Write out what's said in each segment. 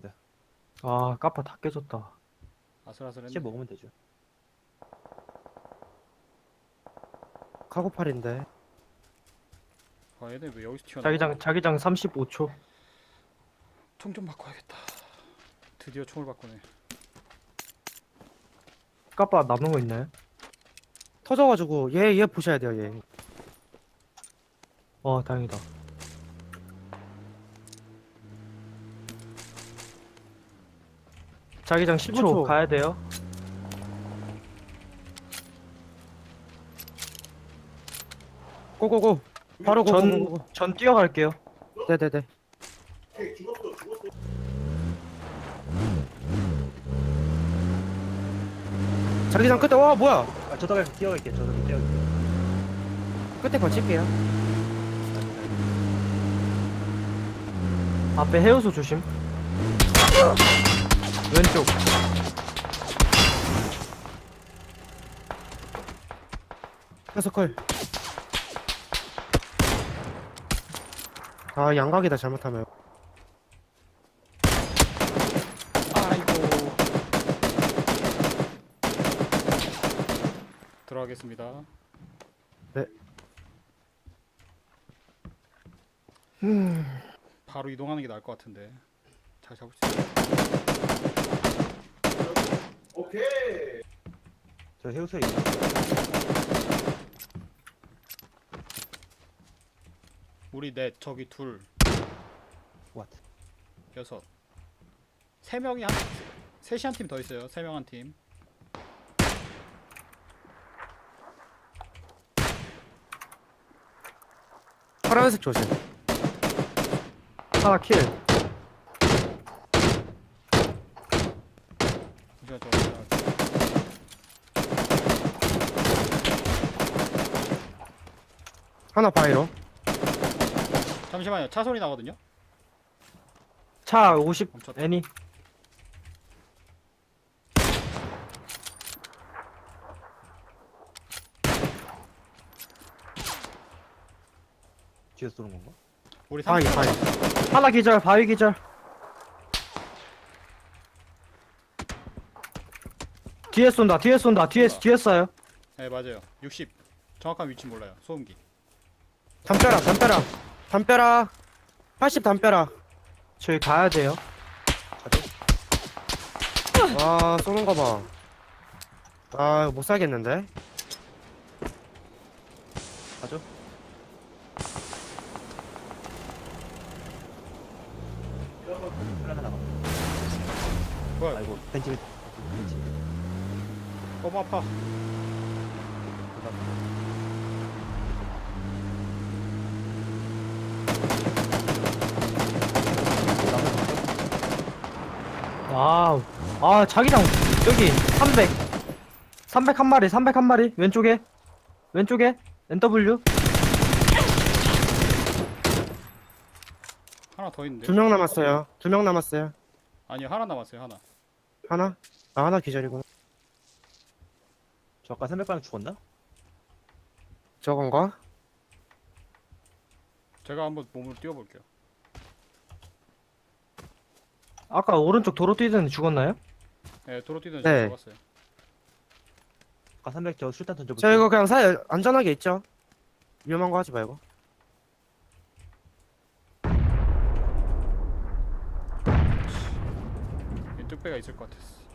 다행이다. 아 까파 다 깨졌다 아슬아슬했네. 먹으면 되죠. 카고팔인데 아 얘네 왜 여기서 튀어나와? 자기장 자기장 35초 총좀 바꿔야겠다. 드디어 총을 바꾸네. 까파 남은 거 있나요? 터져가지고 얘 얘 보셔야 돼요 얘어 다행이다 자기장 10초 15초. 가야 돼요. 고고고. 바로 전, 고 고 고. 전 뛰어갈게요. 네네네. 자기장 끝에 와 뭐야? 아, 그냥 뛰어갈게요. 저도 뛰어갈게요. 끝에 거칠게요. 앞에 해우소 조심 왼쪽 해서 컬 아 양각이다 잘못하면 아이고. 들어가겠습니다. 바로 이동하는 게 나을 것 같은데. 잘 잡을 수 있어. 저 해우소에 있는 우리 넷 저기 둘 왓. 여섯 세 명이 한 셋이 한 팀 더 있어요. 세 명 한 팀. 파란색 조심 하나 킬 잠시만 저 저- 하나 바이로 잠시만요. 차 소리 나거든요. 차 50 멈췄다. 애니 뒤에서 쏘는 건가? 우리 바위 삼 바위 하나 기절 바위 기절 뒤에 쏜다 뒤에 쏜다 뒤에 뒤에 쏴요 네 맞아요. 60 정확한 위치 몰라요. 소음기. 담벼락 담벼락 담벼락 80 담벼락 저희 가야 돼요 와 쏘는 거봐 아 이거 못 살겠는데 가죠. 뭐야? 아이고 벤치 벤치. 너무 아파. 와우. 아 자기장. 여기 300 300 한 마리 300 한 마리. 왼쪽에. 왼쪽에. NW 하나 더 있는데. 두 명 남았어요. 두 명 남았어요. 아니요 하나 남았어요. 하나. 하나? 아 하나 기절이구나 저 아까 300방 죽었나? 저건가 제가 한번 몸으로 뛰어볼게요. 아까 오른쪽 도로 뛰던 애 죽었나요? 네 도로 뛰던 네. 네. 잡았어요. 아까 300저 술탄 던져볼게요. 저 이거 그냥 사 안전하게 있죠 위험한 거 하지 말고 이 뚝배가 있을 것 같았어.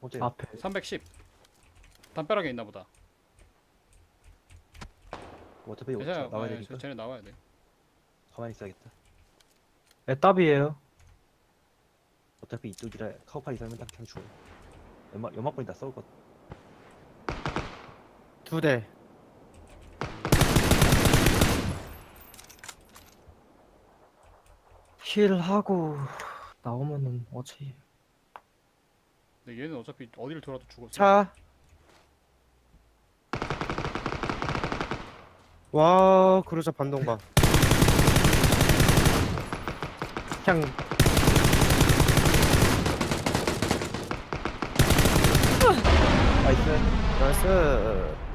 어째 앞에 310. 담벼락에 있나 보다. 어차피 이거 괜찮아요. 나와야 네, 되니까 쟤네 나와야 돼. 가만히 있어야겠다. 애답이에요 어차피 이쪽이라 카우팔 이상면 딱 그냥 죽어. 연막 연막분이 다 썰거든. 두대 힐하고 나오면은 어차피 근데 얘는 어차피 어디를 돌아도 죽었어. 차. 와, 그러자 반동가. 그냥 나이스. 나이스.